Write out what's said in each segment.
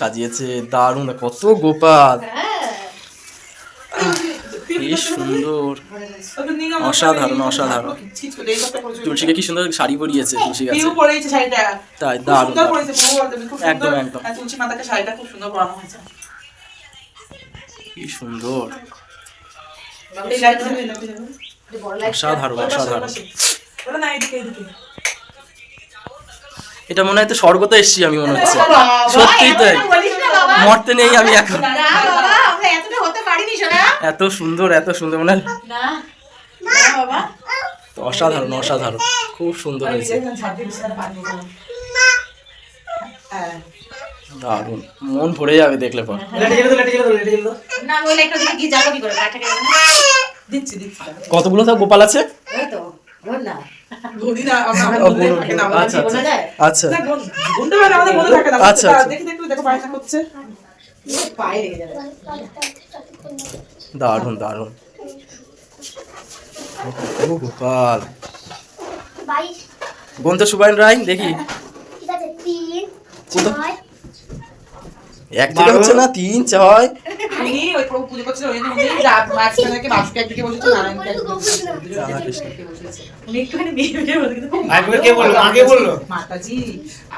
সাজিয়েছে দারুণ কত গোপাল। কি সুন্দর। অসাধারণ, অসাধারণ। তুলসীকে কি সুন্দর শাড়ি পরিয়েছে তুলসী গাছে। তাই দারুণ। একদম, একদম। তুলসী মাতাকে শাড়িটা খুব সুন্দর পরানো হয়েছে। কি সুন্দর। অসাধারণ অসাধারণ। এটা মনে হয় তো স্বর্গতে এসছি আমি মনে হচ্ছে। বাবা, সত্যি তাই এমনটা বলিস না বাবা। মরতে নেই আমি এখন। এত সুন্দর এত সুন্দর মনে হয় না, অসাধারণ অসাধারণ। খুব সুন্দর হয়েছে। হ্যাঁ। দারুণ। মন ভরে যাবে দেখলে পর। কতগুলো তো গোপাল আছে? ঘড়ি না, আমরা ও, বলতে গুণ- থাকে না, আচ্ছা আচ্ছা আচ্ছা। না, গুণ- গুনতে পারে, আমাদের থাকে না। বুঝতে পারো। দেখি, দেখি, দেখো, বায়না করছে। পায়ে লেগে যাবে। দারুণ দারুণ। ও গোপাল। বাইশ সুবাইন রায় দেখি। এক থেকে হচ্ছে না তিন ছয়। উনি ওই প্রভু পুজো করছিল, ওই জন্য উনি মাঝখানে একদিকে বসেছে, নারায়ণকে একদিকে বসেছে। উনি একটুখানি বিয়ে বিয়ে বলে কিন্তু আগে কে বলল? মাতাজি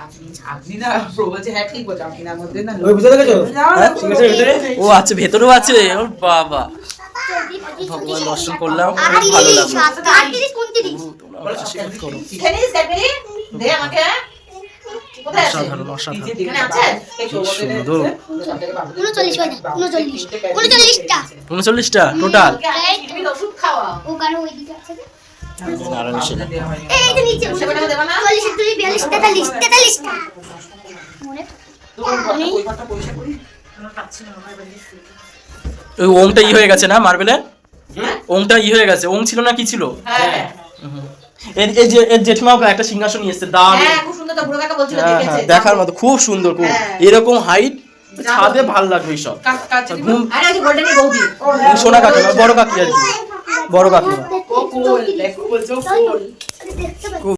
আপনি আপনি না প্রভু বলছে হ্যাঁ ঠিক বলছে আপনি না মধ্যে না ওই ভিতরে গেছো? না, না, হ্যাঁ? পুরো সিংহাসনের ভিতরে? ও আচ্ছা ভেতরেও আছে ওর বাবা ভগবান দর্শন করলাম ভালো লাগল অসাধারণ, অসাধারণ। সুন্দর। হয়। উনচল্লিশটা। টোটাল ওই ওংটা ই হয়ে গেছে না মার্বেলে ওংটা ই হয়ে গেছে। ওং ছিল না কি ছিল? হ্যাঁ। এই যে এর জেঠিমাও একটা সিংহাসন নিয়ে এসছে দারুণ। হ্যাঁ খুব সুন্দর তো বুড়ো কাকা বলছিল হ্যাঁ দেখেছে। হ্যাঁ দেখার মতো খুব সুন্দর খুব। এরকম হাইট ছাদে ভালো লাগবে সব কাক- কাক- ঘুম- আরে ওই যে বৌদি। সোনা কাকি বড় কাকি আর কি। বড় দেখতে পাচ্ছি।